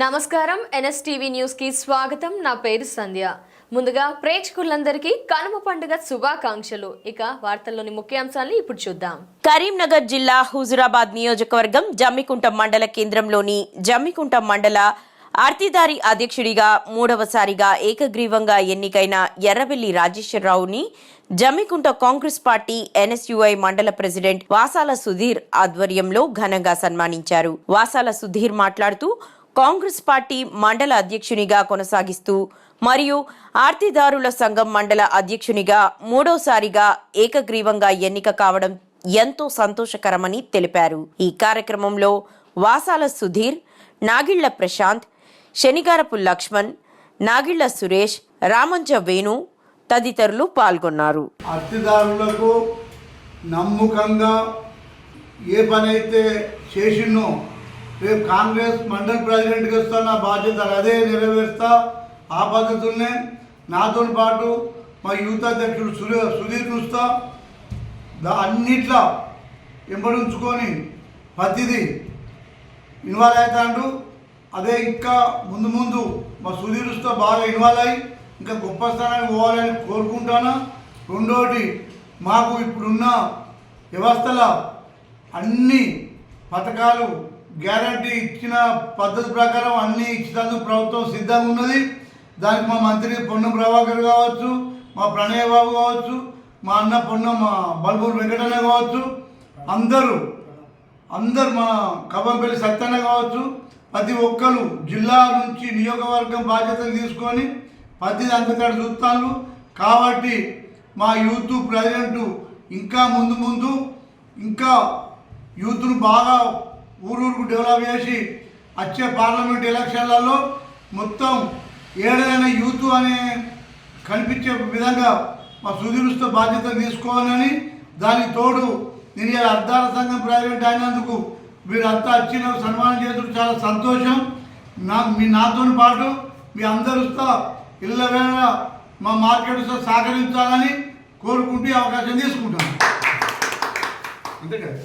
నమస్కారం. ఎన్ఎస్టీవీ న్యూస్కి స్వాగతం. నా పేరు సంధ్య. ముందుగా ప్రేక్షకులందరికీ కనుమ పండుగ శుభాకాంక్షలు. ఇక వార్తల్లోని ముఖ్యాంశాలను ఇప్పుడు చూద్దాం. కరీంనగర్ జిల్లా హుజురాబాద్ నియోజకవర్గం జమ్మికుంట మండల కేంద్రంలోని జమ్మికుంట మండల ఆర్తిదారి అధ్యక్షుడిగా మూడవసారిగా ఏకగ్రీవంగా ఎన్నికైన ఎర్రబెల్లి రాజేశ్వరరావుని జమ్మికుంట కాంగ్రెస్ పార్టీ ఎన్ఎస్యుఐ మండల ప్రెసిడెంట్ వాసాల సుధీర్ ఆధ్వర్యంలో ఘనంగా సన్మానించారు. వాసాల సుధీర్ మాట్లాడుతూ కాంగ్రెస్ పార్టీ మండల అధ్యక్షునిగా కొనసాగిస్తూ మరియు ఆర్తిదారుల సంఘం మండల అధ్యక్షునిగా మూడోసారిగా ఏకగ్రీవంగా ఎన్నిక కావడం ఎంతో సంతోషకరమని తెలిపారు. ఈ కార్యక్రమంలో వాసాల సుధీర్ నాగిళ్ళ ప్రశాంత్ శనిగారపు లక్ష్మణ్ నాగిళ్ళ సురేష్ రామంజ వేణు తదితరులు పాల్గొన్నారు. నమ్మకంగా ఏ పనైతే చేసినో రేపు కాంగ్రెస్ మండల్ ప్రెసిడెంట్గా వస్తా నా బాధ్యత అదే నెరవేరుస్తా ఆ పద్ధతుల్నే నాతో పాటు మా యూత్ అధ్యక్షుడు సుధీ సుధీర్ చూస్తా. దా అన్నిట్లో ఎంబడించుకొని ప్రతిదీ ఇన్వాల్వ్ అవుతాడు అదే ఇంకా ముందు ముందు మా సుధీరుస్తో బాగా ఇన్వాల్వ్ అయ్యి ఇంకా గొప్ప స్థానానికి పోవాలని కోరుకుంటాను? రెండోటి మాకు ఇప్పుడున్న వ్యవస్థల అన్ని పథకాలు గ్యారంటీ ఇచ్చిన పద్ధతి ప్రకారం అన్ని ఇచ్చినందుకు ప్రభుత్వం సిద్ధంగా ఉన్నది. దానికి మా మంత్రి పొన్నం ప్రభాకర్ కావచ్చు మా ప్రణయ బాబు కావచ్చు మా అన్న పొన్నం మా బల్బూరు వెంకటన్న కావచ్చు అందరూ అందరు మా కవ్వంపల్లి సత్యన్న కావచ్చు ప్రతి ఒక్కరు జిల్లా నుంచి నియోజకవర్గం బాధ్యతలు తీసుకొని ప్రతి అంతకాడ చూస్తాను కాబట్టి మా యూత్ ప్రజెంట్ ఇంకా ముందు ముందు ఇంకా యూత్ను బాగా ఊరూరుకు డెవలప్ చేసి వచ్చే పార్లమెంట్ ఎలక్షన్లలో మొత్తం ఏడైనా యూత్ అనే కనిపించే విధంగా మా సుదీరుస్తో బాధ్యత తీసుకోవాలని దానికి తోడు నేను ఇలా అర్ధాల సంఘం ప్రైవేట్ అయినందుకు మీరంతా వచ్చి నాకు సన్మానం చేసిన చాలా సంతోషం. నా మీ నాతో పాటు మీ అందరితో ఇళ్ళ వేళ మా మార్కెట్తో సహకరించాలని కోరుకుంటూ అవకాశం తీసుకుంటాను. అంతే కదా?